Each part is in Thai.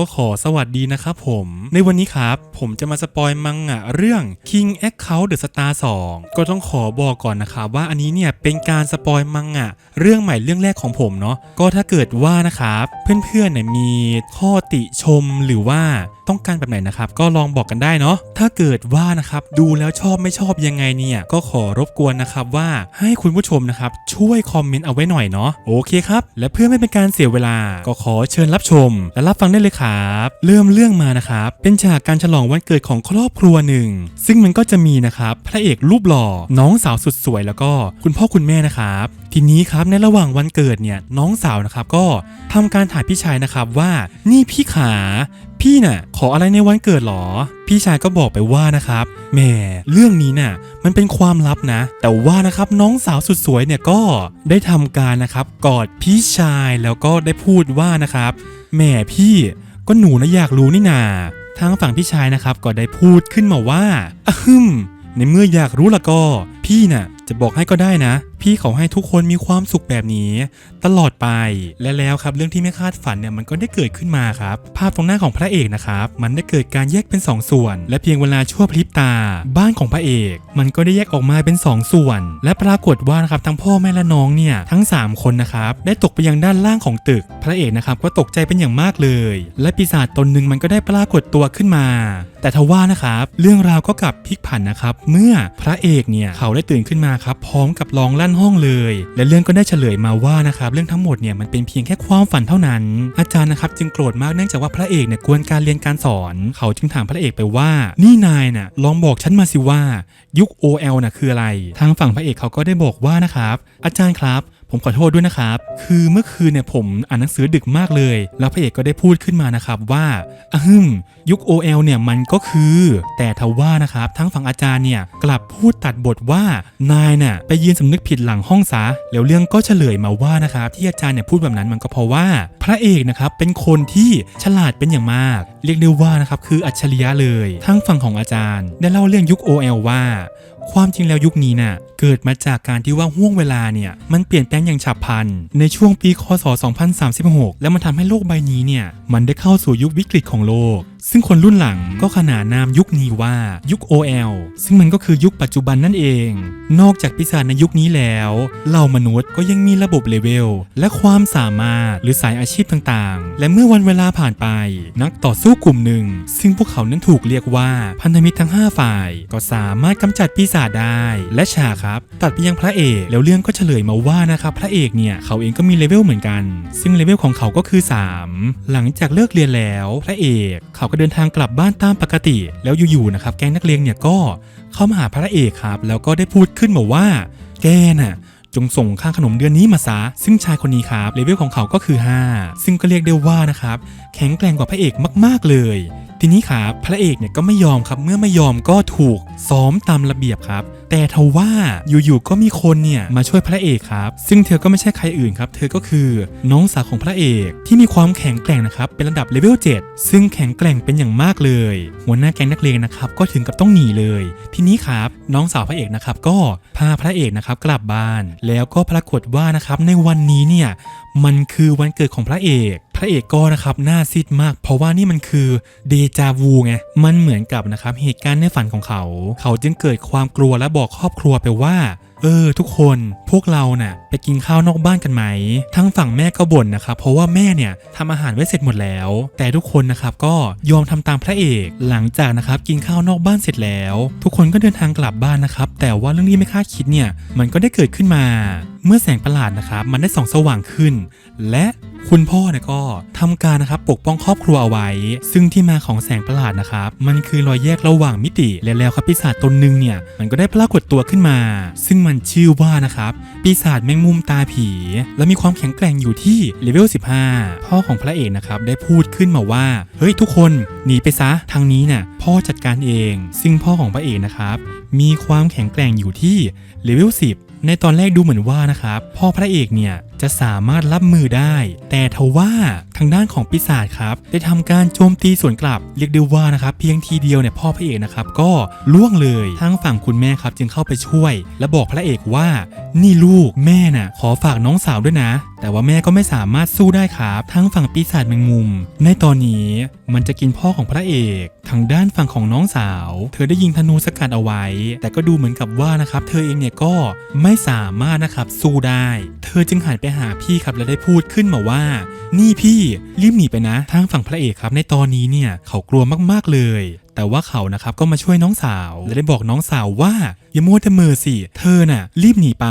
ก็ขอสวัสดีนะครับผม ในวันนี้ครับ ผมจะมาสปอยมังงะเรื่อง King Account The Star 2 ก็ต้องขอบอกก่อนนะครับว่าอันนี้เนี่ยเป็นการสปอยมังงะเรื่องใหม่เรื่องแรกของผมเนาะก็ถ้าเกิดว่านะครับเพื่อนๆเนี่ยมีข้อติชมหรือว่า ต้องการแบบไหนนะครับก็ลองบอกกันได้เนาะถ้าเกิดว่านะครับดูแล้วชอบไม่ชอบยังไงเนี่ยก็ขอรบกวนนะครับว่าให้คุณผู้ชมนะครับช่วยคอมเมนต์เอาไว้หน่อยเนาะโอเคครับและเพื่อไม่เป็นการเสียเวลา ก็ขอเชิญรับชม และรับฟังได้เลยครับเริ่มเรื่องมานะครับเป็นฉากการฉลองวันเกิดของครอบครัวหนึ่ง ซึ่งมันก็จะมีนะครับพระเอกรูปหล่อน้องสาวสุดสวยแล้วก็คุณพ่อคุณแม่นะครับทีนี้ครับในระหว่างวันเกิดเนี่ยน้องสาวนะครับก็ทำการถ่ายพี่ชายนะครับว่านี่พี่ขา พี่น่ะ ขออะไรในวันเกิดหรอ พี่ชายก็บอกไปว่านะครับแหมเรื่องนี้น่ะ มันเป็นความลับนะ แต่ว่านะครับน้องสาวสุดสวยเนี่ยก็ได้ทำการนะครับกอดพี่ชายแล้วก็ได้พูดว่านะครับแหมพี่ก็หนูนะอยากรู้นี่นาทางฝั่งพี่ชายนะครับก็ได้พูดขึ้นมาว่าอะฮึมในเมื่ออยากรู้ละก็ พี่น่ะ จะบอกให้ก็ได้นะพี่เขอให้ทุกคนมีความสุขแบบนี้ ตลอดไปและแล้วครับเรื่องที่ไม่คาดฝันเนี่ยมันก็ได้เกิดขึ้นมาครับภาพตรงหน้าของพระเอกนะครับมันได้เกิดการแยกเป็น 2 ส่วน และเพียงเวลาชั่วพริบตา บ้านของพระเอก มันก็ได้แยกออกมาเป็น 2 ส่วน และปรากฏว่านะครับทั้งพ่อแม่และน้องเนี่ยทั้ง 3 คนนะครับได้ตกไปยังด้านล่างของตึก พระเอกนะครับก็ตกใจเป็นอย่างมากเลย และปีศาจตนหนึ่งมันก็ได้ปรากฏตัวขึ้นมา แต่ทว่านะครับเรื่องราวก็กลับพลิกผันนะครับเมื่อพระเอกเนี่ยเขาได้ตื่นขึ้นมาครับพร้อมกับร้องลั่นห้องเลย และเรื่องก็ได้เฉลยมาว่านะครับเรื่องทั้งหมดเนี่ยมันเป็นเพียงแค่ความฝันเท่านั้น อาจารย์นะครับจึงโกรธมากเนื่องจากว่าพระเอกเนี่ยกวนการเรียนการสอน เขาจึงถามพระเอกไปว่า นี่นายน่ะลองบอกฉันมาสิว่ายุค OL น่ะคืออะไร ทางฝั่งพระเอกเขาก็ได้บอกว่านะครับอาจารย์ครับ ผมขอโทษด้วยนะครับ คือเมื่อคืนเนี่ยผมอ่านหนังสือดึกมากเลย แล้วพระเอกก็ได้พูดขึ้นมานะครับว่าอะฮึมยุค OL เนี่ยมันก็คือ แต่ทว่านะครับทั้งฝั่งอาจารย์เนี่ยกลับพูดตัดบทว่านายน่ะไปยืนสำนึกผิดหลังห้องซะแล้วเรื่องก็เฉลยมาว่านะครับที่อาจารย์เนี่ยพูดแบบนั้นมันก็เพราะว่า พระเอกนะครับเป็นคนที่ฉลาดเป็นอย่างมาก เรียกได้ว่านะครับคืออัจฉริยะเลย ทั้งฝั่งของอาจารย์ ได้เล่าเรื่องยุค OL ว่า ความจริงแล้วยุคนี้น่ะเกิดมาจากการที่ว่าห่วงเวลาเนี่ยมันเปลี่ยนแปลงอย่างฉับพลัน ในช่วงปีคศ 2036 แล้วมันทำให้โลกใบนี้เนี่ยมันได้เข้าสู่ยุควิกฤตของโลก ซึ่งคนรุ่นหลังก็ขนานนามยุคนี้ว่ายุค OL ซึ่งมันก็คือยุคปัจจุบันนั่นเอง นอกจากปีศาจในยุคนี้แล้วเหล่ามนุษย์ก็ยังมีระบบเลเวล และความสามารถหรือสายอาชีพต่างๆ และเมื่อวันเวลาผ่านไป นักต่อสู้กลุ่มหนึ่ง ซึ่งพวกเขานั้นถูกเรียกว่าพันธมิตรทั้ง 5 ฝ่าย ก็สามารถกำจัดปีศาจได้ และฉากครับ ตัดไปยังพระเอกแล้วเรื่องก็เฉลยมาว่านะครับพระเอกเนี่ยเขาเองก็มีเลเวลเหมือนกัน ซึ่งเลเวลของเขาก็คือ 3 หลังจากเลิกเรียนแล้วพระเอกเขาก็เดินทางกลับบ้านตามปกติ แล้วอยู่ๆนะครับแก๊งนักเลงเนี่ยก็เข้ามาหาพระเอกครับ แล้วก็ได้พูดขึ้นมาว่า แกน่ะจงส่งค่าขนมเดือนนี้มาซะ ซึ่งชายคนนี้ครับเลเวลของเขาก็คือ 5 ซึ่งก็เรียกได้ว่านะครับแข็งแกร่งกว่าพระเอกมากๆเลย ทีนี้ครับพระเอกเนี่ยก็ไม่ยอมครับเมื่อไม่ยอมก็ถูกซ้อมตามระเบียบครับ แต่ทว่าอยู่ๆก็มีคนเนี่ยมาช่วยพระเอกครับ ซึ่งเธอก็ไม่ใช่ใครอื่นครับ เธอก็คือน้องสาวของพระเอกที่มีความแข็งแกร่งนะครับเป็นระดับเลเวล7ซึ่งแข็งแกร่งเป็นอย่างมากเลย หัวหน้าแก๊งนักเลงนะครับก็ถึงกับต้องหนีเลย ทีนี้ครับน้องสาวพระเอกนะครับก็พาพระเอกนะครับกลับบ้าน แล้วก็ปรากฏว่านะครับในวันนี้เนี่ยมันคือวันเกิดของพระเอก พระเอกก็นะครับหน้าซีดมาก เพราะว่านี่มันคือเดจาวูไงมันเหมือนกับนะครับเหตุการณ์ในฝันของเขา เขาจึงเกิดความกลัวและบอกครอบครัวไปว่าเออ ทุกคนพวกเราน่ะไปกินข้าวนอกบ้านกันไหม ทั้งฝั่งแม่ก็บ่นนะครับเพราะว่าแม่เนี่ยทำอาหารไว้เสร็จหมดแล้ว แต่ทุกคนนะครับก็ยอมทำตามพระเอกหลังจากนะครับกินข้าวนอกบ้านเสร็จแล้ว ทุกคนก็เดินทางกลับบ้านนะครับแต่ว่าเรื่องที่ไม่คาดคิดเนี่ยมันก็ได้เกิดขึ้นมา เมื่อแสงประหลาดนะครับมันได้ส่องสว่างขึ้น และคุณพ่อเนี่ยก็ทำการนะครับปกป้องครอบครัวเอาไว้ ซึ่งที่มาของแสงประหลาดนะครับมันคือรอยแยกระหว่างมิติและแล้วครับปีศาจตนหนึ่งเนี่ยมันก็ได้ปรากฏตัวขึ้นมา ซึ่งมันชื่อว่านะครับ ปีศาจแมงมุมตาผี และมีความแข็งแกร่งอยู่ที่เลเวล 15 พ่อของพระเอกนะครับได้พูดขึ้นมาว่า เฮ้ยทุกคนหนีไปซะทางนี้น่ะพ่อจัดการเอง ซึ่งพ่อของพระเอกนะครับมีความแข็งแกร่งอยู่ที่เลเวล 10 ในตอนแรกดูเหมือนว่านะครับพ่อพระเอกเนี่ยจะสามารถรับมือได้ แต่ทว่าทางด้านของปีศาจครับ ได้ทำการโจมตีสวนกลับ เรียกได้ว่านะครับเพียงทีเดียวเนี่ยพ่อพระเอกนะครับก็ล่วงเลยทางฝั่งคุณแม่ครับจึงเข้าไปช่วย และบอกพระเอกว่า นี่ลูกแม่น่ะขอฝากน้องสาวด้วยนะ แต่ว่าแม่ก็ไม่สามารถสู้ได้ครับทั้งฝั่งปีศาจแมงมุม ในตอนนี้มันจะกินพ่อของพระเอกทางด้านฝั่งของน้องสาว เธอได้ยิงธนูสกัดเอาไว้ แต่ก็ดูเหมือนกับว่านะครับเธอเองเนี่ยก็ไม่สามารถนะครับสู้ได้ เธอจึงหันไปหาพี่ครับและได้พูดขึ้นมาว่า นี่พี่รีบหนีไปนะทางฝั่งพระเอกครับ ในตอนนี้เนี่ยเขากลัวมากๆเลย แต่ว่าเขานะครับก็มาช่วยน้องสาว และได้บอกน้องสาวว่าอย่ามัวแต่มือสิ เธอน่ะ รีบหนีไป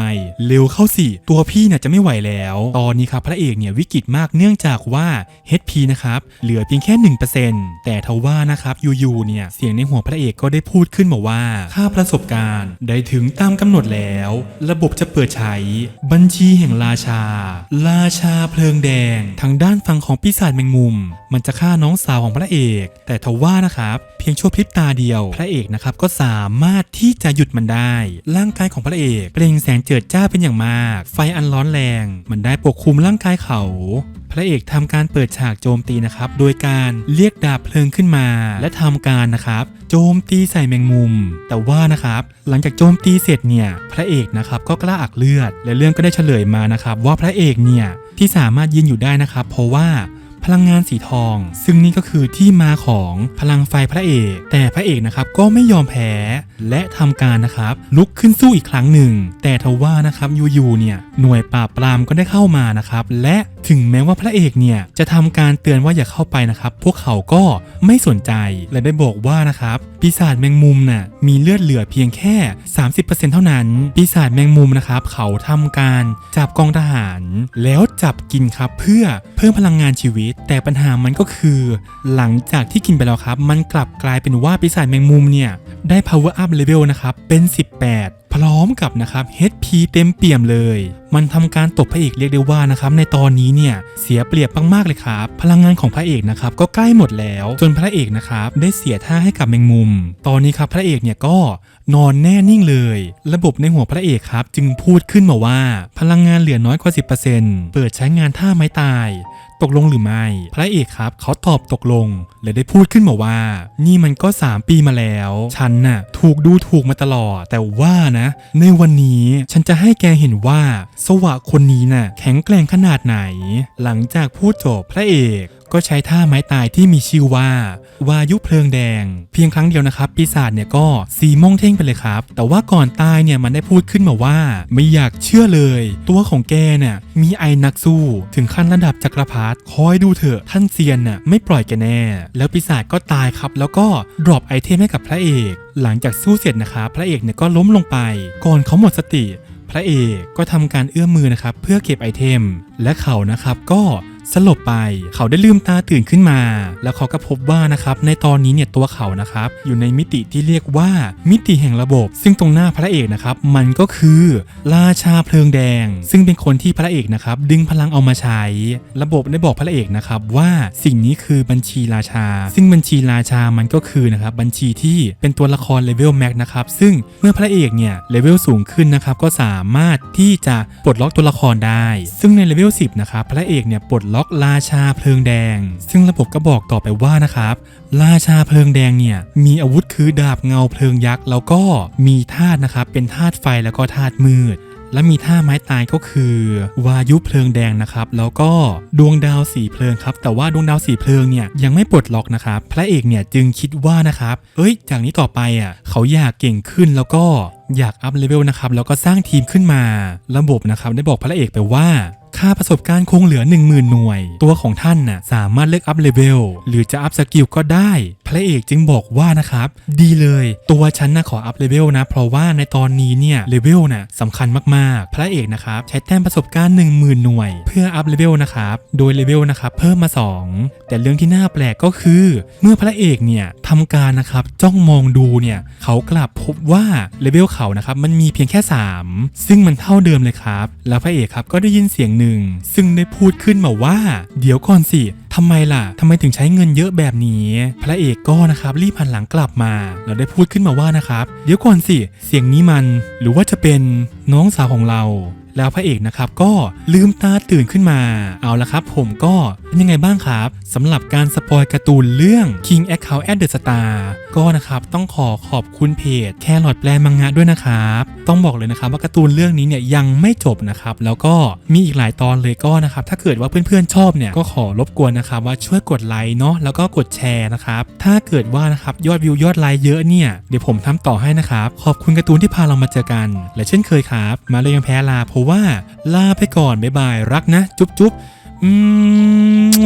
เร็วเข้าสิ ตัวพี่น่ะจะไม่ไหวแล้ว ตอนนี้ครับพระเอกเนี่ยวิกฤตมากเนื่องจากว่า HP นะครับเหลือเพียงแค่ 1%แต่ทว่านะครับอยู่ๆเนี่ยเสียงในหัวพระเอกก็ได้พูดขึ้นมาว่า ค่าประสบการณ์ได้ถึงตามกำหนดแล้ว ระบบจะเปิดใช้บัญชีแห่งราชา ราชาเพลิงแดง ทางด้านฝั่งของปีศาจแมงมุม มันจะฆ่าน้องสาวของพระเอก แต่ทว่านะครับ เพียงชั่วพริบตาเดียว พระเอกนะครับก็สามารถที่จะหยุดมันได้ ร่างกายของพระเอกเปล่งแสงเจิดจ้าเป็นอย่างมาก ไฟอันร้อนแรง มันได้ปกคลุมร่างกายเขา พระเอกทำการเปิดฉากโจมตีนะครับ โดยการเรียกดาบเพลิงขึ้นมา และทำการนะครับ โจมตีใส่แมงมุม แต่ว่านะครับ หลังจากโจมตีเสร็จเนี่ย พระเอกนะครับก็กล้าอักเลือด และเรื่องก็ได้เฉลยมานะครับ ว่าพระเอกเนี่ยที่สามารถยืนอยู่ได้นะครับ เพราะว่า พลังงานสีทอง ซึ่งนี่ก็คือที่มาของพลังไฟพระเอก แต่พระเอกนะครับก็ไม่ยอมแพ้และทำการนะครับลุกขึ้นสู้อีกครั้งหนึ่ง แต่ทว่านะครับยูๆเนี่ยหน่วยปราบปรามก็ได้เข้ามานะครับและ ถึงแม้ว่าพระเอกเนี่ยจะทำการเตือนว่าอย่าเข้าไปนะครับ พวกเขาก็ไม่สนใจและได้บอกว่านะครับปีศาจแมงมุมน่ะมีเลือดเหลือเพียงแค่ 30%เท่านั้น ปีศาจแมงมุมนะครับ เขาทำการจับกองทหาร แล้วจับกินครับเพื่อเพิ่มพลังงานชีวิต แต่ปัญหามันก็คือ หลังจากที่กินไปแล้วครับ มันกลับกลายเป็นว่าปีศาจแมงมุมเนี่ยได้ power up level นะครับเป็น 18 พร้อมกับนะครับ HP เต็มเปี่ยมเลย มันทำการตบพระเอกเรียกได้ว่านะครับในตอนนี้เนี่ยเสียเปรียบมากๆเลยครับพลังงานของพระเอกนะครับก็ใกล้หมดแล้ว จนพระเอกนะครับได้เสียท่าให้กับแมงมุม ตอนนี้ครับพระเอกเนี่ยก็นอนแน่นิ่งเลย ระบบในหัวพระเอกครับ จึงพูดขึ้นมาว่า พลังงานเหลือน้อยกว่า 10%เปิดใช้งานท่าไม้ตายตกลงหรือไม่ พระเอกครับเขาตอบตกลงและได้พูดขึ้นมาว่า นี่มันก็ 3 ปีมาแล้ว ฉันน่ะถูกดูถูกมาตลอด แต่ว่านะ ในวันนี้ฉันจะให้แกเห็นว่า สวะคนนี้น่ะแข็งแกร่งขนาดไหน หลังจากพูดจบพระเอกก็ใช้ท่าไม้ตายที่มีชื่อว่า วายุเพลิงแดง เพียงครั้งเดียวนะครับ ปีศาจเนี่ยก็สีม่องเท่งไปเลยครับ แต่ว่าก่อนตายเนี่ยมันได้พูดขึ้นมาว่า ไม่อยากเชื่อเลย ตัวของแกเนี่ยมีไอนักสู้ ถึงขั้นระดับจักรพรรดิคอยดูเถอะท่านเซียนน่ะไม่ปล่อยแกแน่ แล้วปีศาจก็ตายครับ แล้วก็ดรอปไอเทมให้กับพระเอก หลังจากสู้เสร็จนะครับพระเอกเนี่ยก็ล้มลงไป ก่อนเขาหมดสติ พระเอกก็ทำการเอื้อมมือนะครับเพื่อเก็บไอเทม และเขานะครับก็ สลบไป เขาได้ลืมตาตื่นขึ้นมา แล้วเขาก็พบว่านะครับในตอนนี้เนี่ยตัวเขานะครับอยู่ในมิติที่เรียกว่ามิติแห่งระบบ ซึ่งตรงหน้าพระเอกนะครับมันก็คือราชาเพลิงแดง ซึ่งเป็นคนที่พระเอกนะครับดึงพลังเอามาใช้ ระบบได้บอกพระเอกนะครับว่าสิ่งนี้คือบัญชีราชา ซึ่งบัญชีราชามันก็คือนะครับบัญชีที่เป็นตัวละครเลเวลแม็กนะครับซึ่งเมื่อพระเอกเนี่ยเลเวลสูงขึ้นนะครับก็สามารถที่จะปลดล็อกตัวละครได้ ซึ่งในเลเวล10นะครับพระเอกเนี่ยปลดล็อกราชาเพลิงแดง ซึ่งระบบก็บอกต่อไปว่านะครับ ราชาเพลิงแดงเนี่ยมีอาวุธคือดาบเงาเพลิงยักษ์แล้วก็มีธาตุนะครับเป็นธาตุไฟแล้วก็ธาตุมืดและมีท่าไม้ตายก็คือ วายุเพลิงแดงนะครับ แล้วก็ดวงดาวสีเพลิงครับ แต่ว่าดวงดาวสีเพลิงเนี่ยยังไม่ปลดล็อกนะครับ พระเอกเนี่ยจึงคิดว่านะครับ เอ้ย จากนี้ต่อไปอะเขาอยากเก่งขึ้นแล้วก็อยากอัพเลเวลนะครับ แล้วก็สร้างทีมขึ้นมา ระบบนะครับได้บอกพระเอกไปว่า ค่าประสบการณ์คงเหลือ 10,000 หน่วย ตัวของท่านน่ะสามารถเลือกอัพเลเวลหรือจะอัพสกิลก็ได้ พระเอกจึงบอกว่านะครับ ดีเลย ตัวฉันนะขออัพเลเวลนะ เพราะว่าในตอนนี้เนี่ยเลเวลน่ะสำคัญมากๆ พระเอกนะครับใช้แต้มประสบการณ์ 10,000 หน่วย เพื่ออัพเลเวลนะครับโดยเลเวลนะครับเพิ่มมา 2 แต่เรื่องที่น่าแปลกก็คือ เมื่อพระเอกเนี่ยทำการนะครับจ้องมองดูเนี่ยเขากลับพบว่าเลเวลเขานะครับมันมีเพียงแค่ 3 ซึ่งมันเท่าเดิมเลยครับแล้วพระเอกครับก็ได้ยินเสียงหนึ่งซึ่งได้พูดขึ้นมาว่า เดี๋ยวก่อนสิทำไมล่ะทำไมถึงใช้เงินเยอะแบบนี้ พระเอกก็นะครับรีบหันหลังกลับมาแล้วได้พูดขึ้นมาว่านะครับ เดี๋ยวก่อนสิ เสียงนี้มัน หรือว่าจะเป็นน้องสาวของเรา แล้วพระเอกนะครับก็ลืมตาตื่นขึ้นมา เอาละครับ ผมก็เป็นยังไงบ้างครับสำหรับการสปอยการ์ตูนเรื่อง King Account at the Star ก็นะครับต้องขอขอบคุณเพจแครอทแปลมังงะด้วยนะครับต้องบอกเลยนะครับว่าการ์ตูนเรื่องนี้เนี่ยยังไม่จบนะครับแล้วก็มีอีกหลายตอนเลยก็นะครับถ้าเกิดว่าเพื่อนๆชอบเนี่ยก็ขอรบกวนนะครับว่าช่วยกดไลค์เนาะแล้วก็กดแชร์นะครับถ้าเกิดว่านะครับยอดวิวยอดไลค์เยอะเนี่ยเดี๋ยวผมทำต่อให้นะครับขอบคุณการ์ตูนที่พาเรามาเจอกัน และเช่นเคยครับ มาเลยยังแพ้ลาเพราะว่าลาไปก่อนบ๊ายบายรักนะ จุ๊บจุ๊บอืม